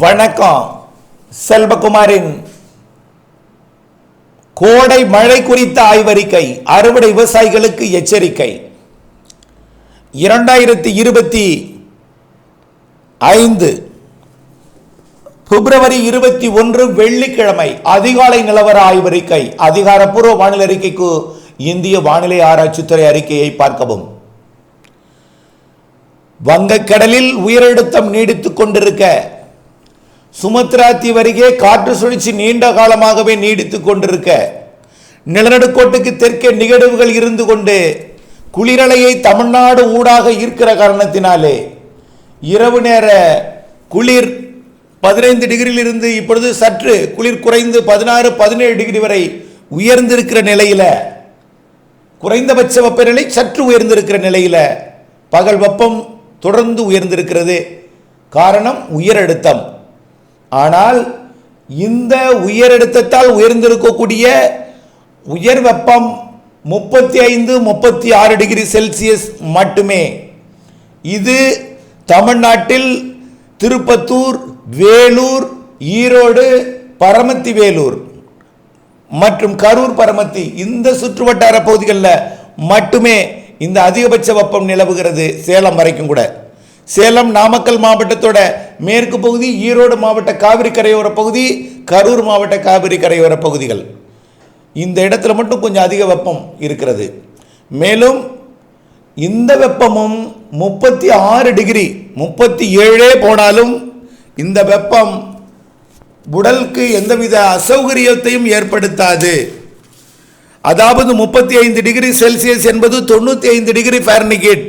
வணக்கம் செல்வகுமாரின் கோடை மழை குறித்த ஆய்வறிக்கை அறுவடை விவசாயிகளுக்கு எச்சரிக்கை. இரண்டாயிரத்தி இருபத்தி ஐந்து பிப்ரவரி இருபத்தி ஒன்று வெள்ளிக்கிழமை அதிகாலை நிலவர ஆய்வறிக்கை அதிகாரப்பூர்வ வானிலை அறிக்கைக்கு இந்திய வானிலை ஆராய்ச்சித்துறை அறிக்கையை பார்க்கவும். வங்கக்கடலில் உயரழுத்தம் நீடித்துக் கொண்டிருக்க சுமத்ராத்தி வருகே காற்று சுழற்சி நீண்ட காலமாகவே நீடித்து கொண்டிருக்க நிலநடுக்கோட்டுக்கு தெற்கே நிகழ்வுகள் இருந்து கொண்டு குளிரலையை தமிழ்நாடு ஊடாக ஈர்க்கிற காரணத்தினாலே இரவு நேர குளிர் பதினைந்து டிகிரியிலிருந்து இப்பொழுது சற்று குளிர் குறைந்து பதினாறு பதினேழு டிகிரி வரை உயர்ந்திருக்கிற நிலையில குறைந்தபட்ச வெப்பநிலை சற்று உயர்ந்திருக்கிற நிலையில பகல் வெப்பம் தொடர்ந்து உயர்ந்திருக்கிறது. காரணம் உயரழுத்தம். ஆனால் இந்த உயரழுத்தத்தால் உயர்ந்திருக்கக்கூடிய உயர் வெப்பம் முப்பத்தி ஐந்து முப்பத்தி ஆறு டிகிரி செல்சியஸ் மட்டுமே. இது தமிழ்நாட்டில் திருப்பத்தூர் வேலூர் ஈரோடு பரமத்தி வேலூர் மற்றும் கரூர் பரமத்தி இந்த சுற்றுவட்டார பகுதிகளில் மட்டுமே இந்த அதிகபட்ச வெப்பம் நிலவுகிறது சேலம் வரைக்கும் கூட. சேலம் நாமக்கல் மாவட்டத்தோட மேற்கு பகுதி ஈரோடு மாவட்ட காவிரி கரையோர பகுதி கரூர் மாவட்ட காவிரி கரையோர பகுதிகள். இந்த இடத்துல மட்டும் கொஞ்சம் அதிக வெப்பம் இருக்கிறது. மேலும் இந்த வெப்பமும் முப்பத்தி ஆறு டிகிரி முப்பத்தி ஏழே போனாலும் இந்த வெப்பம் உடலுக்கு எந்தவித அசௌகரியத்தையும் ஏற்படுத்தாது. அதாவது முப்பத்தி ஐந்து டிகிரி செல்சியஸ் என்பது தொண்ணூற்றி ஐந்து டிகிரி ஃபாரனிகேட்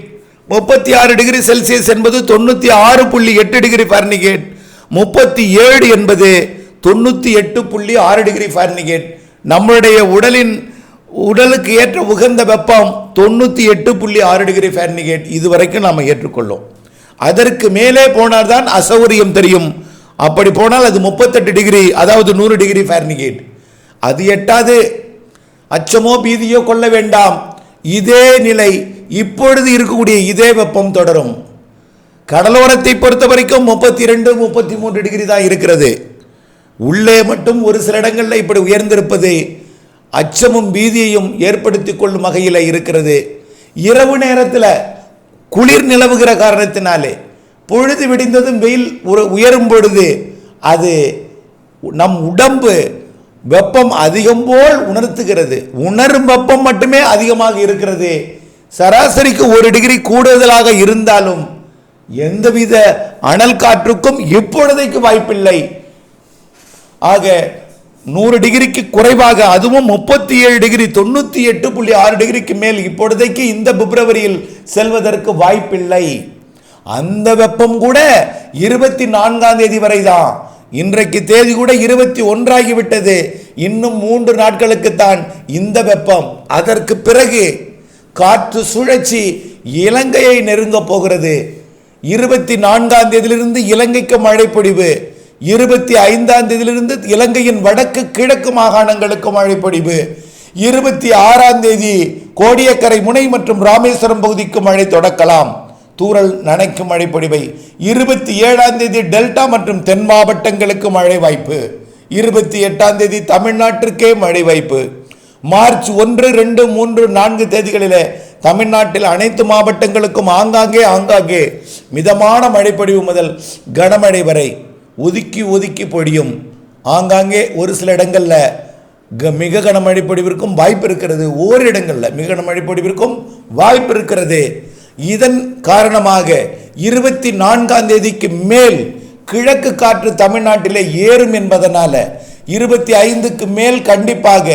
முப்பத்தி ஆறு டிகிரி செல்சியஸ் என்பது தொண்ணூற்றி ஆறு புள்ளி எட்டு டிகிரி ஃபார்னிகேட் முப்பத்தி ஏழு என்பது தொண்ணூற்றி எட்டு புள்ளி ஆறு டிகிரி ஃபார்னிகேட் நம்மளுடைய உடலின் உடலுக்கு ஏற்ற உகந்த வெப்பம் தொண்ணூற்றி எட்டு புள்ளி ஆறு டிகிரி ஃபாரனிகேட் இதுவரைக்கும் நாம் ஏற்றுக்கொள்ளோம். அதற்கு மேலே போனால்தான் அசௌரியம் தெரியும். அப்படி போனால் அது முப்பத்தெட்டு டிகிரி அதாவது நூறு டிகிரி ஃபார்னிகேட் அது எட்டாது அச்சமோ பீதியோ கொள்ள வேண்டாம். இதே நிலை இப்பொழுது இருக்கக்கூடிய இதே வெப்பம் தொடரும். கடலோரத்தை பொறுத்த வரைக்கும் முப்பத்தி ரெண்டு முப்பத்தி மூன்று டிகிரி தான் இருக்கிறது. உள்ளே மட்டும் ஒரு சில இடங்களில் இப்படி உயர்ந்திருப்பது அச்சமும் பீதியையும் ஏற்படுத்தி கொள்ளும் வகையில் இருக்கிறது. இரவு நேரத்தில் குளிர் நிலவுகிற காரணத்தினாலே பொழுது விடிந்ததும் வெயில் உயரும் பொழுது அது நம் உடம்பு வெப்பம் அதிகம் போல் உணர்த்துகிறது. உணரும் வெப்பம் மட்டுமே அதிகமாக இருக்கிறது. சராசரிக்கு ஒரு டிகிரி கூடுதலாக இருந்தாலும் எந்தவித அனல் காற்றுக்கும் இப்பொழுதைக்கு வாய்ப்பில்லை. ஆக நூறு டிகிரிக்கு குறைவாக அதுவும் முப்பத்தி ஏழு டிகிரி தொண்ணூற்றி எட்டு புள்ளி ஆறு டிகிரிக்கு மேல் இப்பொழுதைக்கு இந்த பிப்ரவரியில் செல்வதற்கு வாய்ப்பில்லை. அந்த வெப்பம் கூட இருபத்தி நான்காம் தேதி வரை தான் இன்றைக்கு தேதி கூட இருபத்தி ஒன்றாகிவிட்டது இன்னும் மூன்று நாட்களுக்கு தான் இந்த வெப்பம். அதற்கு பிறகு காற்று சுழற்சி இலங்கையை நெருங்க போகிறது. இருபத்தி நான்காம் தேதியிலிருந்து இலங்கைக்கு மழைப்பொடிவு இருபத்தி ஐந்தாம் தேதியிலிருந்து இலங்கையின் வடக்கு கிழக்கு மாகாணங்களுக்கு மழைப்பொடிவு இருபத்தி ஆறாம் தேதி கோடியக்கரை முனை மற்றும் ராமேஸ்வரம் பகுதிக்கு மழை தொடக்கலாம். தூரல் நனைக்கும் மழை இருபத்தி ஏழாம் தேதி டெல்டா மற்றும் தென் மாவட்டங்களுக்கு மழை வாய்ப்பு. இருபத்தி எட்டாம் தேதி தமிழ்நாட்டிற்கே மழை வாய்ப்பு. மார்ச் ஒன்று ரெண்டு மூன்று நான்கு தேதிகளிலே தமிழ்நாட்டில் அனைத்து மாவட்டங்களுக்கும் ஆங்காங்கே ஆங்காங்கே மிதமான மழைப்பொழிவு முதல் கனமழை வரை ஒதுக்கி ஒதுக்கி பொழியும். ஆங்காங்கே ஒரு சில இடங்களில் க மிக கனமழை பொழிவிற்கும் வாய்ப்பு இருக்கிறது. ஓரிடங்களில் மிக கனமழை பொழிவிற்கும் வாய்ப்பு இருக்கிறது. இதன் காரணமாக இருபத்தி நான்காம் தேதிக்கு மேல் கிழக்கு காற்று தமிழ்நாட்டிலே ஏறும் என்பதனால் இருபத்தி ஐந்துக்கு மேல் கண்டிப்பாக.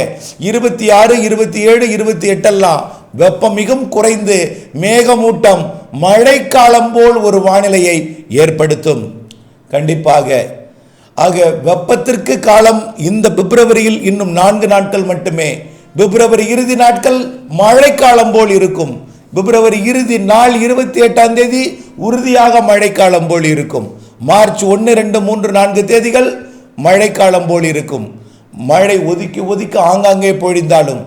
இருபத்தி ஆறு இருபத்தி ஏழு இருபத்தி எட்டெல்லாம் வெப்பம் மிகவும் குறைந்து மேகமூட்டம் மழைக்காலம் போல் ஒரு வானிலையை ஏற்படுத்தும். கண்டிப்பாக. ஆக வெப்பத்திற்கு காலம் இந்த பிப்ரவரியில் இன்னும் நான்கு நாட்கள் மட்டுமே. பிப்ரவரி இறுதி நாட்கள் மழைக்காலம் போல் இருக்கும். பிப்ரவரி இறுதி நாள் இருபத்தி எட்டாம் தேதி உறுதியாக மழைக்காலம் போல் இருக்கும். மார்ச் ஒன்று ரெண்டு மூன்று நான்கு தேதிகள் மழைக்காலம் போல் இருக்கும். மழை ஒதுக்கி ஒதுக்கி ஆங்காங்கே பொழிந்தாலும்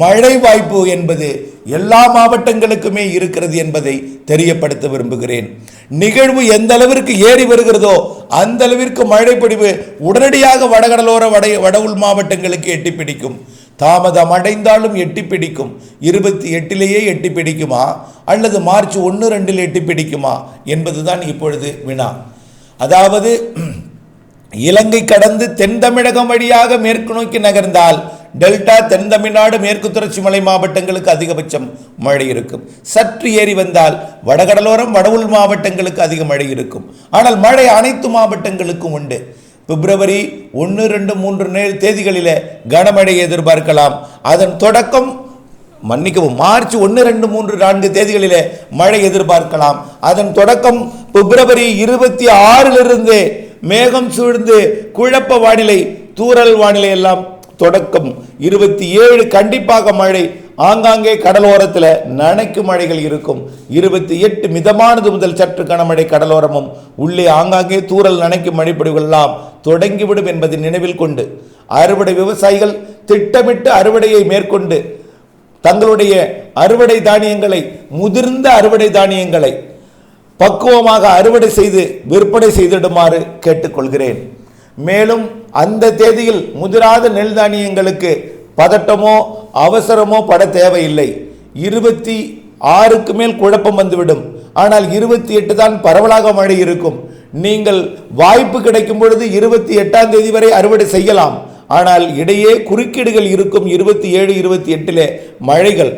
மழை வாய்ப்பு என்பது எல்லா மாவட்டங்களுக்குமே இருக்கிறது என்பதை தெரியப்படுத்த விரும்புகிறேன். நிகழ்வு எந்த அளவிற்கு ஏறி வருகிறதோ அந்த அளவிற்கு மழைப்பொடிவு உடனடியாக வடகடலோர வட வட உள் மாவட்டங்களுக்கு எட்டி பிடிக்கும். தாமதம் அடைந்தாலும் எட்டி பிடிக்கும். இருபத்தி எட்டிலேயே எட்டி பிடிக்குமா? அல்லது மார்ச் ஒன்று ரெண்டில் எட்டி பிடிக்குமா? என்பதுதான் இப்பொழுது வினா. அதாவது இலங்கை கடந்து தென் தமிழகம் வழியாக மேற்கு நோக்கி நகர்ந்தால் டெல்டா தென் தமிழ்நாடு மேற்கு தொடர்ச்சி மலை மாவட்டங்களுக்கு அதிகபட்சம் மழை இருக்கும். சற்று ஏறி வந்தால் வடகடலோரம் வட மாவட்டங்களுக்கு அதிக மழை இருக்கும். ஆனால் மழை அனைத்து மாவட்டங்களுக்கும் உண்டு. பிப்ரவரி ஒன்று ரெண்டு மூன்று தேதிகளில் கனமழை எதிர்பார்க்கலாம். அதன் தொடக்கம் மன்னிக்கவும் மார்ச் ஒன்று ரெண்டு மூன்று நான்கு தேதிகளில் மழை எதிர்பார்க்கலாம். அதன் தொடக்கம் பிப்ரவரி இருபத்தி ஆறிலிருந்து மேகம் சூழ்ந்து குழப்ப வானிலை தூறல் வானிலை எல்லாம் தொடக்கம். இருபத்தி ஏழு கண்டிப்பாக மழை. ஆங்காங்கே கடலோரத்தில் நனைக்கு மழைகள் இருக்கும். இருபத்தி எட்டு மிதமானது முதல் சற்று கனமழை கடலோரமும். உள்ளே ஆங்காங்கே தூறல் நனைக்கும் மழைப்பொழிவுகள் எல்லாம் தொடங்கிவிடும் என்பதை நினைவில் கொண்டு அறுவடை விவசாயிகள் திட்டமிட்டு அறுவடையை மேற்கொண்டு தங்களுடைய அறுவடை தானியங்களை முதிர்ந்த அறுவடை தானியங்களை பக்குவமாக அறுவடை செய்து விற்பனை செய்திடுமாறு கேட்டுக்கொள்கிறேன். மேலும் அந்த தேதியில் முதிராத நெல் தானியங்களுக்கு பதட்டமோ அவசரமோ பட தேவையில்லை. இருபத்தி ஆறுக்கு மேல் குழப்பம் வந்துவிடும். ஆனால் இருபத்தி எட்டு தான் பரவலாக மழை இருக்கும். நீங்கள் வாய்ப்பு கிடைக்கும் பொழுது இருபத்தி எட்டாம் தேதி வரை அறுவடை செய்யலாம். ஆனால் இடையே குறுக்கீடுகள் இருக்கும் இருபத்தி ஏழு இருபத்தி எட்டிலே மழைகள்.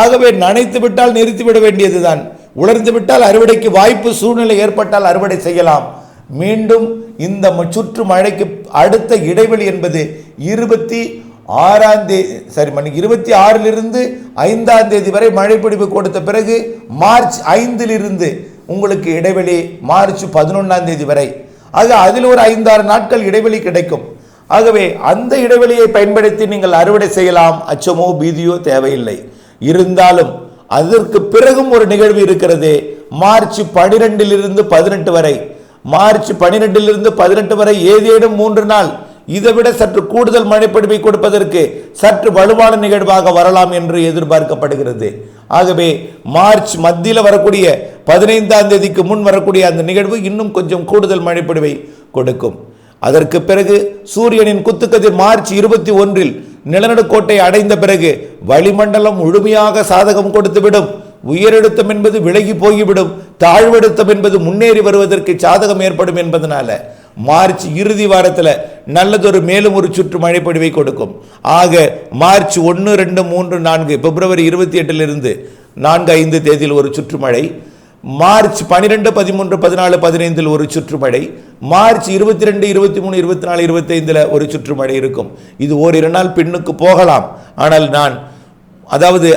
ஆகவே நனைத்து விட்டால் நிறுத்திவிட வேண்டியதுதான். உலர்ந்து விட்டால் அறுவடைக்கு வாய்ப்பு சூழ்நிலை ஏற்பட்டால் அறுவடை செய்யலாம். மீண்டும் இந்த சுற்று மழைக்கு அடுத்த இடைவெளி என்பது இருபத்தி ஆறாம் தேதி சரி மணி இருபத்தி ஆறிலிருந்து ஐந்தாம் தேதி வரை மழைப்பிடிப்பு கொடுத்த பிறகு மார்ச் ஐந்திலிருந்து உங்களுக்கு இடைவெளி மார்ச் பதினொன்றாம் தேதி வரை. ஆக அதில் ஒரு ஐந்தாறு நாட்கள் இடைவெளி கிடைக்கும். ஆகவே அந்த இடைவெளியை பயன்படுத்தி நீங்கள் அறுவடை செய்யலாம். அச்சமோ பீதியோ தேவையில்லை. இருந்தாலும் அதற்கு பிறகும் ஒரு நிகழ்வு இருக்கிறது. மார்ச் பனிரெண்டிலிருந்து பதினெட்டு வரை. மார்ச் பனிரெண்டிலிருந்து பதினெட்டு வரை ஏதேனும் மூன்று நாள். இதைவிட சற்று கூடுதல் மழைப்பொழிவை கொடுப்பதற்கு சற்று வலுவான நிகழ்வாக வரலாம் என்று எதிர்பார்க்கப்படுகிறது. ஆகவே மார்ச் மத்தியில் வரக்கூடிய பதினைந்தாம் தேதிக்கு முன் வரக்கூடிய அந்த நிகழ்வு இன்னும் கொஞ்சம் கூடுதல் மழைப்பொழிவை கொடுக்கும். அதற்கு பிறகு சூரியனின் குத்துக்கதிர் மார்ச் இருபத்தி ஒன்றில் நிலநடுக்கோட்டை அடைந்த பிறகு வளிமண்டலம் முழுமையாக சாதகம் கொடுத்துவிடும். உயரழுத்தம் என்பது விலகி போய்விடும். தாழ்வழுத்தம் என்பது முன்னேறி வருவதற்கு சாதகம் ஏற்படும் என்பதனால மார்ச் இறுதி வாரத்தில் நல்லதொரு மேலும் ஒரு சுற்று மழைப்பொழிவை கொடுக்கும். ஆக மார்ச் ஒன்று ரெண்டு மூன்று நான்கு பிப்ரவரி இருபத்தி எட்டிலிருந்து நான்கு ஐந்து தேதியில் ஒரு சுற்றுமழை மார்ச் பனிரெண்டு பதிமூன்று பதினாலு பதினைந்தில் ஒரு சுற்றுமழை மார்ச் இருபத்தி ரெண்டு இருபத்தி மூணு இருபத்தி நாலு இருபத்தைந்தில் ஒரு சுற்றுமழை இருக்கும். இது ஓரிரு நாள் பின்னுக்கு போகலாம். ஆனால் நான் அதாவது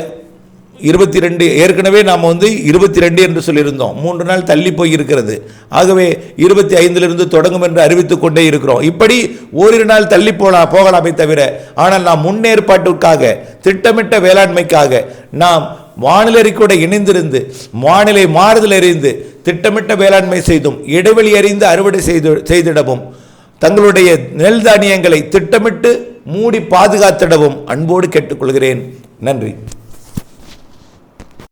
இருபத்தி ரெண்டு ஏற்கனவே நாம் வந்து இருபத்தி ரெண்டு என்று சொல்லியிருந்தோம். மூன்று நாள் தள்ளி போய் இருக்கிறது. ஆகவே இருபத்தி ஐந்திலிருந்து தொடங்கும் என்று அறிவித்துக் கொண்டே இருக்கிறோம். இப்படி ஓரிரு நாள் தள்ளி போலாம் போகலாமே தவிர ஆனால் நாம் முன்னேற்பாட்டுக்காக திட்டமிட்ட வேளாண்மைக்காக நாம் வானிலை கூட இணைந்திருந்து வானிலை மாறுதல் அறிந்து திட்டமிட்ட வேளாண்மை செய்தும் இடைவெளி அறிந்து அறுவடை செய்து செய்திடவும் தங்களுடைய நெல் தானியங்களை திட்டமிட்டு மூடி பாதுகாத்திடவும் அன்போடு கேட்டுக்கொள்கிறேன். நன்றி.